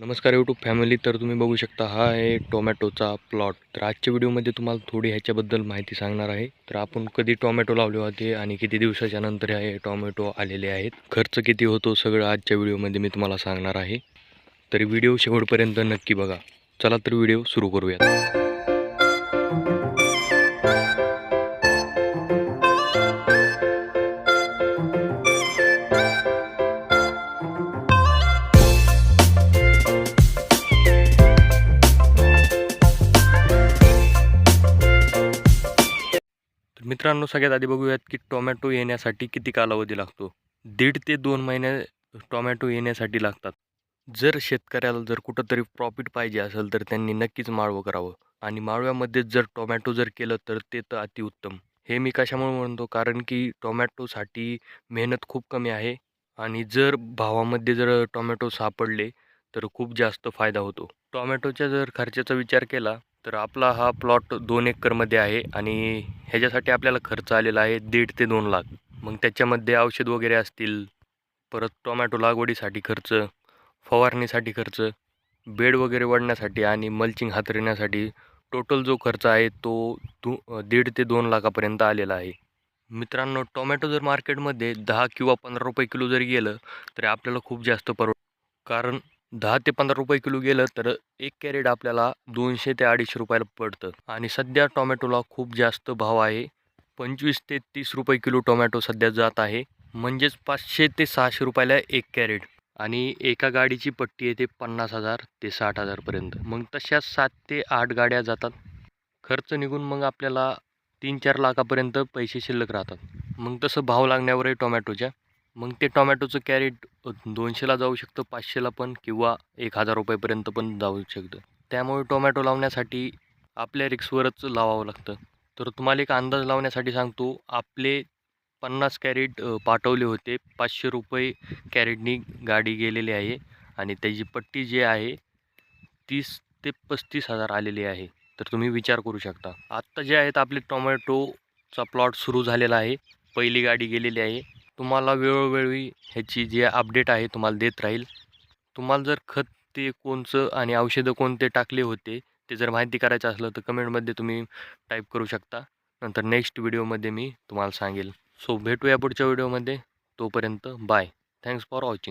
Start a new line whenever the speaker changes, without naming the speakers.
नमस्कार YouTube family तर तुम्ही बघू शकता हा आहे टोमॅटोचा प्लॉट तर आजच्या व्हिडिओमध्ये तुम्हाला थोडी ह्याच्याबद्दल माहिती सांगणार आहे. तर आपण कधी टोमॅटो लावले होते आणि किती दिवसाच्या नंतर हे टोमॅटो आलेले आहेत खर्च किती होतो सगळं आजच्या व्हिडिओमध्ये मी तुम्हाला सांगणार आहे. तर व्हिडिओ शेवटपर्यंत नक्की बघा. चला तर व्हिडिओ सुरू करूयात. मित्रांनो सगळ्यात आधी बघूयात की टोमॅटो येण्यासाठी किती कालावधी लागतो? दीड ते दोन महिने टोमॅटो येण्यासाठी लागतात. जर शेतकऱ्याला जर कुठंतरी प्रॉफिट पाहिजे असेल तर त्यांनी नक्कीच माळवं करावं. आणि माळव्यामध्ये जर टोमॅटो जर केलं तर ते तर अतिउत्तम. हे मी कशामुळे म्हणतो? कारण की टोमॅटोसाठी मेहनत खूप कमी आहे. आणि जर भावामध्ये जर टोमॅटो सापडले तर खूप जास्त फायदा होतो. टोमॅटोच्या जर खर्चाचा विचार केला तर आपला हा प्लॉट दोन एकरमध्ये आहे आणि ह्याच्यासाठी आपल्याला खर्च आलेला आहे दीड ते दोन लाख. मग त्याच्यामध्ये औषध वगैरे असतील परत टोमॅटो लागवडीसाठी खर्च फवारणीसाठी खर्च बेड वगैरे वडण्यासाठी आणि मल्चिंग हातरण्यासाठी टोटल जो खर्च आहे तो दु दीड ते दोन लाखापर्यंत आलेला आहे. मित्रांनो टोमॅटो जर मार्केटमध्ये दहा किंवा पंधरा रुपये किलो जरी गेलं तरी आपल्याला खूप जास्त परवड कारण दहा ते पंधरा रुपये किलो गेलं तर एक कॅरेट आपल्याला दोनशे ते अडीचशे रुपयाला पडतं. आणि सध्या टोमॅटोला खूप जास्त भाव आहे. पंचवीस ते तीस रुपये किलो टोमॅटो सध्या जात आहे. म्हणजेच पाचशे ते सहाशे रुपयाला एक कॅरेट. आणि एका गाडीची पट्टी येते पन्नास हजार ते साठ हजारपर्यंत मग तशा सात ते आठ गाड्या जातात. खर्च निघून मग आपल्याला तीन चार लाखापर्यंत पैसे शिल्लक राहतात. मग तसं भाव लागण्यावर आहे टोमॅटोच्या मग ते टोमॅटोचं कॅरेट दोनशेला जाऊ शकतं पाचशेला पण किंवा एक हजार रुपयेपर्यंत पण जाऊ शकतं. त्यामुळे टोमॅटो लावण्यासाठी आपल्या रिक्सवरच लावावं लागतं. तर तुम्हाला एक अंदाज लावण्यासाठी सांगतो आपले पन्नास कॅरेट पाठवले होते. पाचशे रुपये कॅरेटनी गाडी गेलेली आहे आणि त्याची पट्टी जी आहे तीस ते पस्तीस हजार आलेली आहे. तर तुम्ही विचार करू शकता. आत्ता जे आहेत आपले टोमॅटोचा प्लॉट सुरू झालेला आहे. पहिली गाडी गेलेली आहे. तुम्हाला वेळोवेळी ह्याची जी अपडेट आहे तुम्हाला देत राहील. तुम्हाला जर खत ते कोणचं आणि औषधं कोणते टाकले होते ते जर माहिती करायचं असलं तर कमेंटमध्ये तुम्ही टाईप करू शकता. नंतर नेक्स्ट व्हिडिओमध्ये मी तुम्हाला सांगेल. सो भेटूया पुढच्या व्हिडिओमध्ये तोपर्यंत बाय थँक्स फॉर वॉचिंग